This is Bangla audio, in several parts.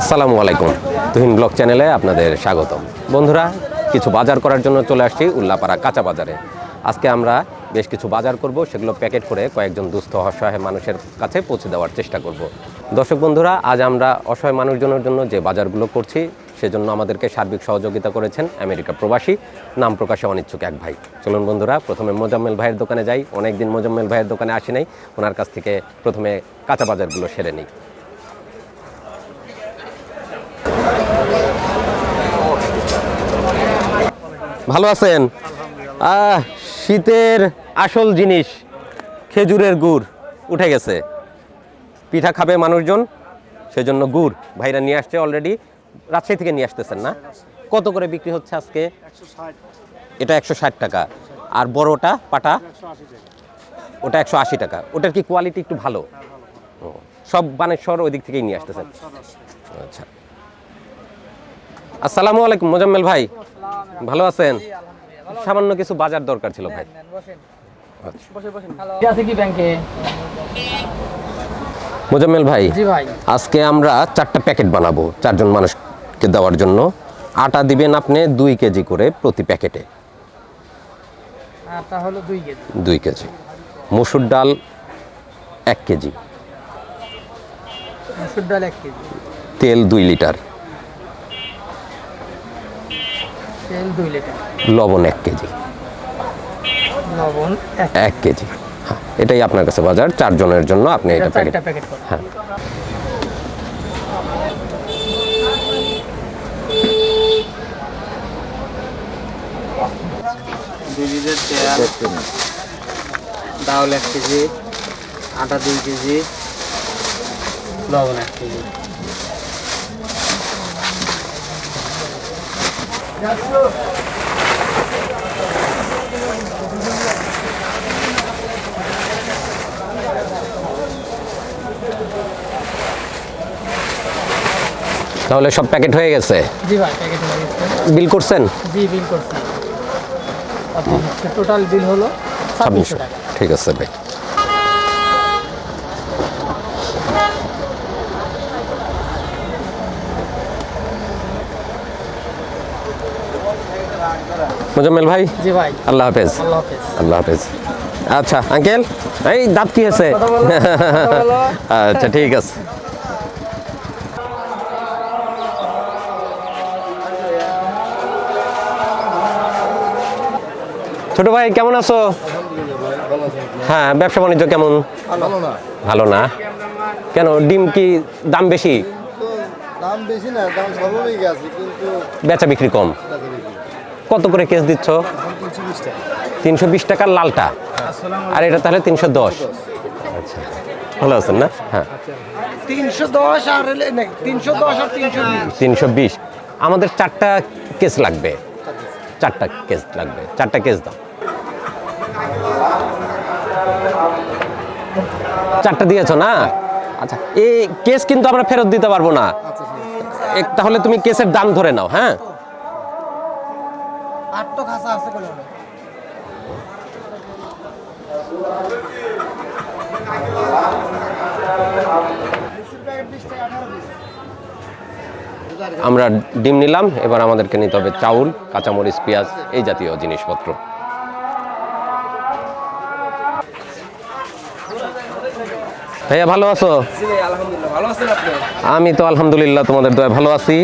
আসসালামু আলাইকুম। তুহিন ব্লগ চ্যানেলে আপনাদের স্বাগতম। বন্ধুরা, কিছু বাজার করার জন্য চলে আসছি উল্লাপাড়া কাঁচা বাজারে। আজকে আমরা বেশ কিছু বাজার করব, সেগুলো প্যাকেট করে কয়েকজন দুস্থ অসহায় মানুষের কাছে পৌঁছে দেওয়ার চেষ্টা করব। দর্শক বন্ধুরা, আজ আমরা অসহায় মানুষজনের জন্য যে বাজারগুলো করছি, সেজন্য আমাদেরকে সার্বিক সহযোগিতা করেছেন আমেরিকা প্রবাসী, নাম প্রকাশে অনিচ্ছুক এক ভাই। চলুন বন্ধুরা, প্রথমে মোজাম্মেল ভাইয়ের দোকানে যাই। অনেকদিন মোজাম্মেল ভাইয়ের দোকানে আসি নাই। ওনার কাছ থেকে প্রথমে কাঁচা বাজারগুলো সেরে নিই। ভালো আছেন? শীতের আসল জিনিস খেজুরের গুড় উঠে গেছে। পিঠা খাবে মানুষজন সেজন্য গুড়। ভাইরা নিয়ে আসছে অলরেডি রাজশাহী থেকে নিয়ে আসতেছেন না? কত করে বিক্রি হচ্ছে আজকে? এটা একশো ষাট টাকা। আর বড়টা পাটা? ওটা একশো আশি টাকা। ওটার কি কোয়ালিটি একটু ভালো? সব বানেশ্বর ওই দিক থেকেই নিয়ে আসতেছেন। আচ্ছা। আসসালামু আলাইকুম মোজাম্মেল ভাই। ভালো আছেন? সামান্য কিছু বাজার দরকার ছিল ভাই। ব্যাংকে? মোজাম্মেল ভাই ভাই। আজকে আমরা চারটা প্যাকেট বানাবো চারজন মানুষকে দেওয়ার জন্য। আটা দিবেন আপনি দুই কেজি করে প্রতি প্যাকেটে। আটা হলো দুই কেজি। দুই কেজি। মসুর ডাল এক কেজি। মসুর ডাল এক কেজি। তেল দুই লিটার। তেল দুই লিটার। লবণ এক কেজি। লবণ এক কেজি। হ্যাঁ এটাই আপনার কাছে বাজার চারজনের জন্য আপনি এটা প্যাকেট হ্যাঁ। দুই তেল ডাউল এক কেজি আটা দুই কেজি লবণ এক কেজি। তাহলে সব প্যাকেট হয়ে গেছে? জি ভাই প্যাকেট হয়ে গেছে। বিল করছেন? জি বিল করছি। টোটাল বিল হলো ছাব্বিশশো। ছাব্বিশশো টাকা। ঠিক আছে ভাই মোজাম্মেল ভাই? জি ভাই। আল্লাহ হাফেজ। আল্লাহ হাফেজ। আল্লাহ হাফেজ। আচ্ছা আঙ্কেল এই দাঁত কি আছে। আচ্ছা ঠিক আছে। ছোট ভাই কেমন আছো? হ্যাঁ ব্যবসা বাণিজ্য কেমন? ভালো না। কেন ডিম কি দাম বেশি? দাম বেশি না দাম স্বাভাবিক আছে কিন্তু বেচা বিক্রি কম। কত করে কেস দিচ্ছ? তিনশো বিশ টাকা টাকার লালটা। আর এটা তাহলে তিনশো দশ। আচ্ছা। ভালো আছেন না? হ্যাঁ। তিনশো বিশ। আমাদের চারটা কেস লাগবে। চারটা কেস লাগবে। চারটা কেস দাও। চারটা দিয়েছ না? আচ্ছা এই কেস কিন্তু আমরা ফেরত দিতে পারব না। এক- তাহলে তুমি কেসের দাম ধরে নাও হ্যাঁ? আটটা খাসা আছে কোনো আমরা ডিম নিলাম এবার আমাদেরকে নিতে হবে চাউল কাঁচামরিচ পেঁয়াজ এই জাতীয় জিনিসপত্র। ভাইয়া ভালো আছো? ভালো আছেন আপনি? আমি তো আলহামদুলিল্লাহ তোমাদের দয়া ভালো আছি।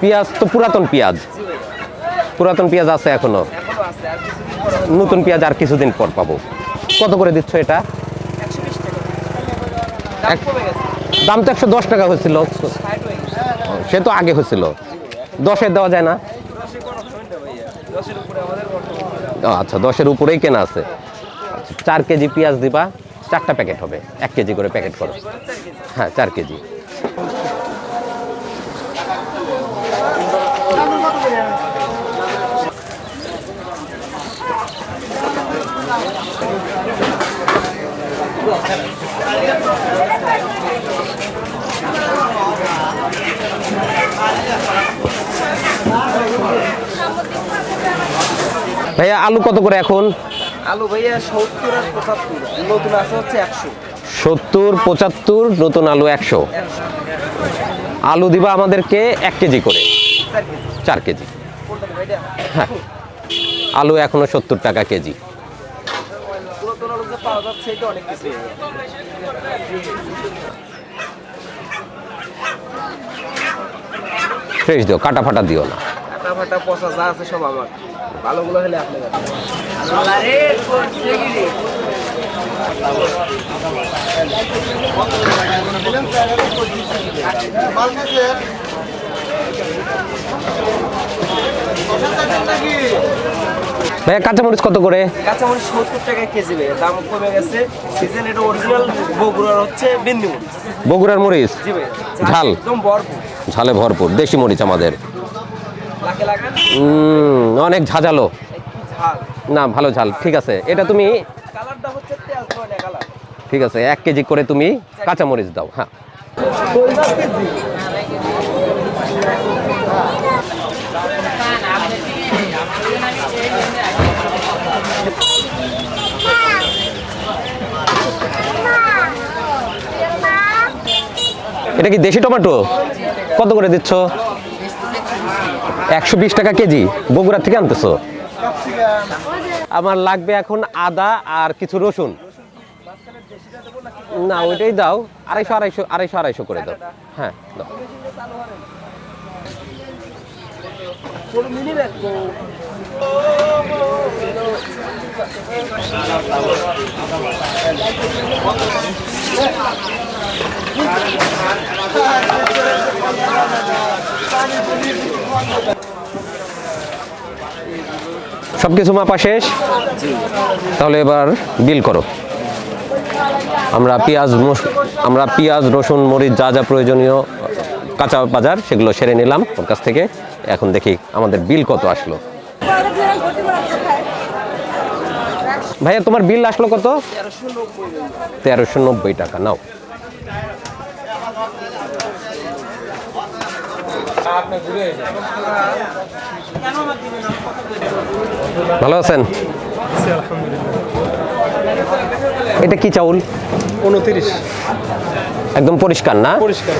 পেঁয়াজ তো পুরাতন পেঁয়াজ। পুরাতন পেঁয়াজ আছে এখনও? নতুন পেঁয়াজ আর কিছুদিন পর পাবো। কত করে দিচ্ছ এটা? দাম তো একশো দশ টাকা হয়েছিল। সে তো আগে হয়েছিল। দশে দেওয়া যায় না? আচ্ছা দশের উপরেই কেনা আছে। চার কেজি পেঁয়াজ দিবা, চারটা প্যাকেট হবে। এক কেজি করে প্যাকেট করো। হ্যাঁ চার কেজি। ভাইয়া আলু কত করে এখন? আলু ভাইয়া সত্তর আর পঁচাত্তর। নতুন আছে হচ্ছে একশো। সত্তর পঁচাত্তর নতুন আলু একশো। আলু দিবা আমাদেরকে এক কেজি করে। চার কেজি। হ্যাঁ। আলু এখনও সত্তর টাকা কেজি। যে পাওয়া যাচ্ছে এটা অনেক কিছু ফ্রেশ দিও কাটা ফাটা দিও না। কাটা ফাটা পচা যা আছে সব আমার। ভালোগুলো হলে আপনি ভাইয়া কাঁচামরিচ কত করে? কাঁচামরিচ সত্তর টাকা কেজি ভাই দাম কমে গেছে। সিজন এটা অরিজিনাল বগুড়ার হচ্ছে বিন্দি মরিচ। বগুড়ার মরিচ? জি ভাই ঝাল। একদম ভরপুর। ঝালে ভরপুর দেশি মরিচ আমাদের। লাখে লাগান। অনেক ঝাঁঝালো। ঝাল। না ভালো ঝাল ঠিক আছে। এটা তুমি কালারটা হচ্ছে তেল কালার। ঠিক আছে এক কেজি করে তুমি কাঁচামরিচ দাও হ্যাঁ। এটা কি দেশি টমেটো কত করে দিচ্ছ? একশো বিশ টাকা কেজি। বগুড়া থেকে আনতেছো? আমার লাগবে এখন আদা আর কিছু রসুন। না, ওইটাই দাও। আড়াইশো আড়াইশো আড়াইশো আড়াইশো করে দাও। হ্যাঁ দাও। সব কিছু মাপা শেষ। তাহলে এবার বিল করো। আমরা পেঁয়াজ আমরা পেঁয়াজ, রসুন, মরিচ যা যা প্রয়োজনীয়, কাঁচা বাজার, সেগুলো সেরে নিলাম ওর কাছ থেকে। এখন দেখি আমাদের বিল কত আসলো। ভাইয়া, তোমার বিল আসলো কত? তেরোশো নব্বই টাকা, নাও। ভালো আছেন? এটা কি চাউল? উনত্রিশ। একদম পরিষ্কার না? পরিষ্কার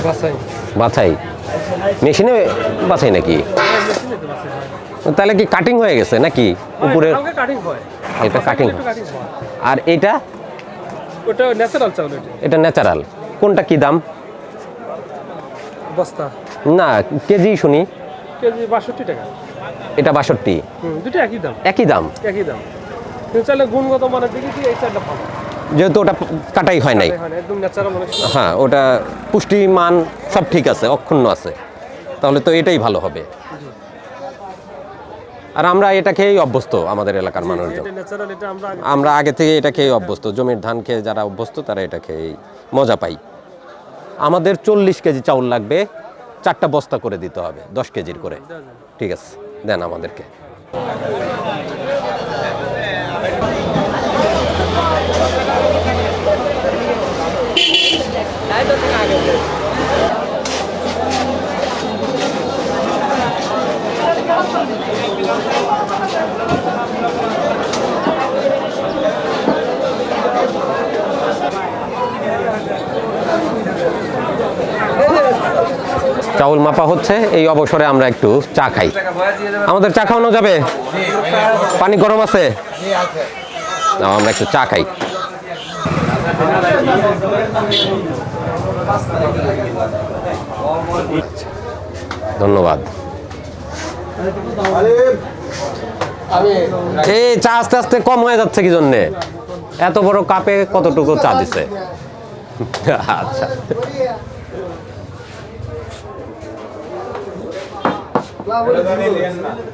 বাছাই। মেশিনে বাছাই নাকি? তাহলে কি কাটিং হয়ে গেছে নাকি উপরে? হালকা কাটিং আর এইটা ওটা ন্যাচারাল চাউল এটা। এটা ন্যাচারাল কোনটা কি দাম? বস্তা। না কেজি শুনি। কেজি বাষট্টি টাকা। এটা বাষট্টি। হুম দুটো একই দাম। একই দাম? একই দাম। চাইলে গুণগত মানের দিকে দিয়ে এই চালটা ভালো যেহেতু ওটা কাটাই হয় নাই। একদম ন্যাচারাল অনেক হ্যাঁ ওটা পুষ্টি মান সব ঠিক আছে অক্ষুণ্ণ আছে। তাহলে তো এটাই ভালো হবে। আর আমরা এটা খেয়েই অভ্যস্ত আমাদের এলাকার মানুষজন। আগে- আমরা আগে থেকে এটা খেয়ে অভ্যস্ত। জমির ধান খেয়ে যারা অভ্যস্ত তারা এটা খেয়েই মজা পাই। আমাদের চল্লিশ কেজি চাউল লাগবে চারটা বস্তা করে দিতে হবে দশ কেজির করে। ঠিক আছে দেন আমাদেরকে। চাউল মাপা হচ্ছে, এই অবসরে আমরা একটু চা খাই। আমাদের চা খাওয়ানো যাবে? পানি গরম আছে? আমরা একটু চা খাই। ধন্যবাদ। এই চা আস্তে আস্তে কম হয়ে যাচ্ছে কি জন্যে? এত বড় কাপে কতটুকু চা দিছে? আচ্ছা।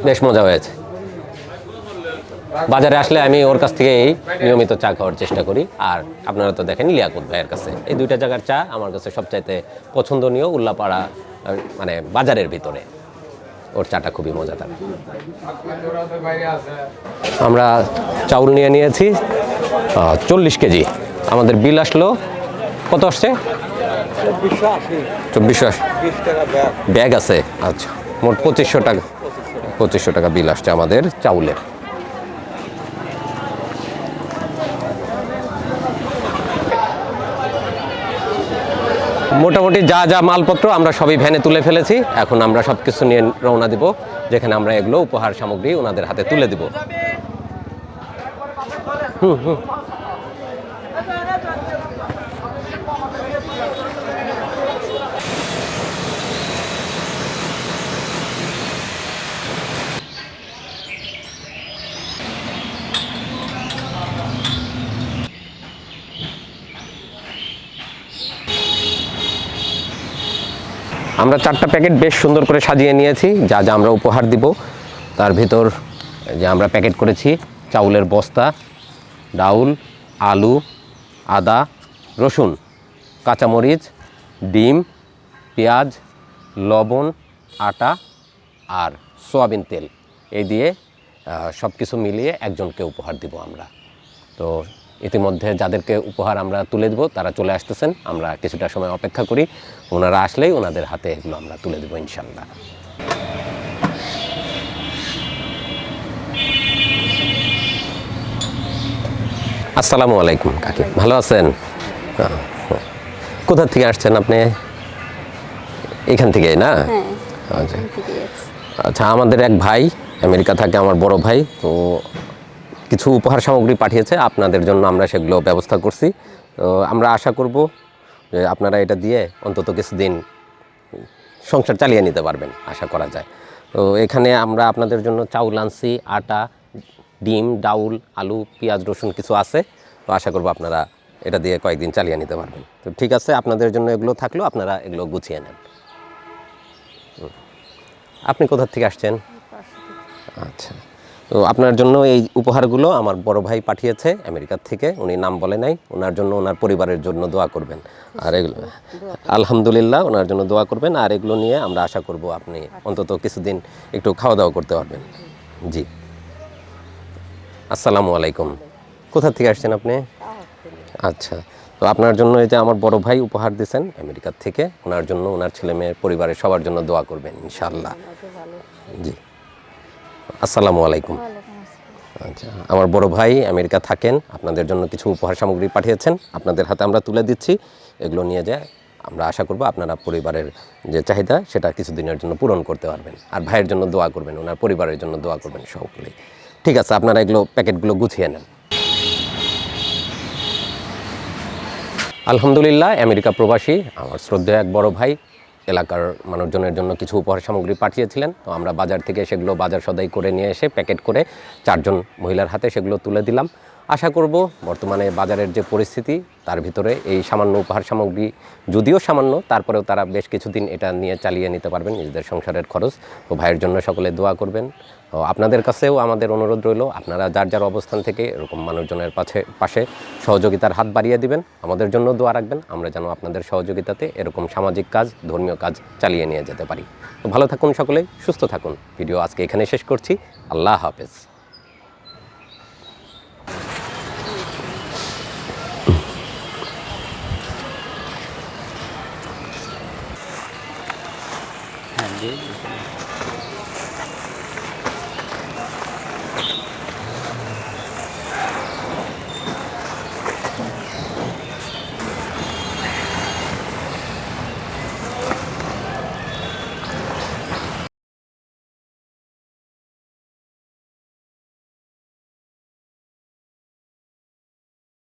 বেশ মজা হয়েছে। বাজারে আসলে আমি ওর কাছ থেকেই নিয়মিত চা খাওয়ার চেষ্টা করি। আর আপনারা তো দেখেন লিয়াকুত ভাইয়ের কাছে। এই দুইটা জায়গার চা আমার কাছে সবচাইতে পছন্দনীয় উল্লাপাড়া মানে বাজারের ভিতরে। ওর চাটা খুবই মজাদার। আমরা চাউল নিয়ে নিয়েছি চল্লিশ কেজি। আমাদের বিল আসলো, কত আসছে? চব্বিশশো ব্যাগ আছে। আচ্ছা। মোট পঁচিশশো টাকা। পঁচিশশো টাকা বিল আসছে আমাদের চাউলের। মোটামুটি যা যা মালপত্র আমরা সবই ভ্যানে তুলে ফেলেছি। এখন আমরা সব কিছু নিয়ে রওনা দিব, যেখানে আমরা এগুলো উপহার সামগ্রী ওনাদের হাতে তুলে দিব। হুম হুম। আমরা চারটা প্যাকেট বেশ সুন্দর করে সাজিয়ে নিয়েছি। যা যা আমরা উপহার দিব, তার ভিতর যে আমরা প্যাকেট করেছি চাউলের বস্তা, ডাউল, আলু, আদা, রসুন, কাঁচামরিচ, ডিম, পেঁয়াজ, লবণ, আটা আর সোয়াবিন তেল। এই দিয়ে সব কিছু মিলিয়ে একজনকে উপহার দিব আমরা। তো ইতিমধ্যে যাদেরকে উপহার আমরা তুলে দেবো তারা চলে আসতেছেন। আমরা কিছুটা সময় অপেক্ষা করি। ওনারা আসলেই ওনাদের হাতে এগুলো আমরা তুলে দেবো ইনশাল্লাহ আসসালামু আলাইকুম কাকি। ভালো আছেন? হ্যাঁ, হ্যাঁ। কোথা থেকে আসছেন আপনি? এখান থেকে না? আচ্ছা। আচ্ছা আমাদের এক ভাই আমেরিকা থাকে আমার বড় ভাই। তো কিছু উপহার সামগ্রী পাঠিয়েছে আপনাদের জন্য আমরা সেগুলো ব্যবস্থা করছি। তো আমরা আশা করব যে আপনারা এটা দিয়ে অন্তত কিছুদিন সংসার চালিয়ে নিতে পারবেন আশা করা যায়। তো এখানে আমরা আপনাদের জন্য চাউল আনছি আটা ডিম ডাউল আলু পেঁয়াজ রসুন কিছু আছে। তো আশা করব আপনারা এটা দিয়ে কয়েকদিন চালিয়ে নিতে পারবেন। তো ঠিক আছে আপনাদের জন্য এগুলো থাকলেও আপনারা এগুলো গুছিয়ে নেন। আপনি কোথার থেকে আসছেন? আচ্ছা। তো আপনার জন্য এই উপহারগুলো আমার বড় ভাই পাঠিয়েছে আমেরিকার থেকে। উনি নাম বলে নাই, ওনার জন্য ওনার পরিবারের জন্য দোয়া করবেন। আর এগুলো, আলহামদুলিল্লাহ, ওনার জন্য দোয়া করবেন। আর এগুলো নিয়ে আমরা আশা করব আপনি অন্তত কিছুদিন একটু খাওয়া দাওয়া করতে পারবেন। জি। আসসালামু আলাইকুম। কোথা থেকে আসছেন আপনি? আচ্ছা তো আপনার জন্য এই যে আমার বড় ভাই উপহার দিয়েছেন আমেরিকার থেকে, ওনার জন্য, ওনার ছেলে মেয়ে পরিবারের সবার জন্য দোয়া করবেন, ইনশাআল্লাহ। জি। আসসালামু আলাইকুম। আচ্ছা আমার বড় ভাই আমেরিকা থাকেন আপনাদের জন্য কিছু উপহার সামগ্রী পাঠিয়েছেন আপনাদের হাতে আমরা তুলে দিচ্ছি এগুলো নিয়ে যায় আমরা আশা করব আপনারা পরিবারের যে চাহিদা সেটা কিছুদিনের জন্য পূরণ করতে পারবেন। আর ভাইয়ের জন্য দোয়া করবেন ওনার পরিবারের জন্য দোয়া করবেন সকলেই ঠিক আছে আপনারা এগুলো প্যাকেটগুলো গুছিয়ে নেন। আলহামদুলিল্লাহ আমেরিকা প্রবাসী আমার শ্রদ্ধেয় এক বড় ভাই এলাকার মানুষজনের জন্য কিছু উপহার সামগ্রী পাঠিয়েছিলেন। তো আমরা বাজার থেকে সেগুলো বাজার সদাই করে নিয়ে এসে প্যাকেট করে চারজন মহিলার হাতে সেগুলো তুলে দিলাম। আশা করব বর্তমানে বাজারের যে পরিস্থিতি, তার ভিতরে এই সামান্য উপহার সামগ্রী যদিও সামান্য, তারপরেও তারা বেশ কিছুদিন এটা নিয়ে চালিয়ে নিতে পারবেন নিজেদের সংসারের খরচ। ও ভাইয়ের জন্য সকলে দোয়া করবেন। আপনাদের কাছেও আমাদের অনুরোধ রইল, আপনারা যার যার অবস্থান থেকে এরকম মানুষজনের পাশে পাশে সহযোগিতার হাত বাড়িয়ে দিবেন, আমাদের জন্য দোয়া রাখবেন। আমরা যেন আপনাদের সহযোগিতাতে এরকম সামাজিক কাজ, ধর্মীয় কাজ চালিয়ে নিয়ে যেতে পারি। তো ভালো থাকুন সকলে, সুস্থ থাকুন। ভিডিও আজকে এখানে শেষ করছি। আল্লাহ হাফেজ। dele.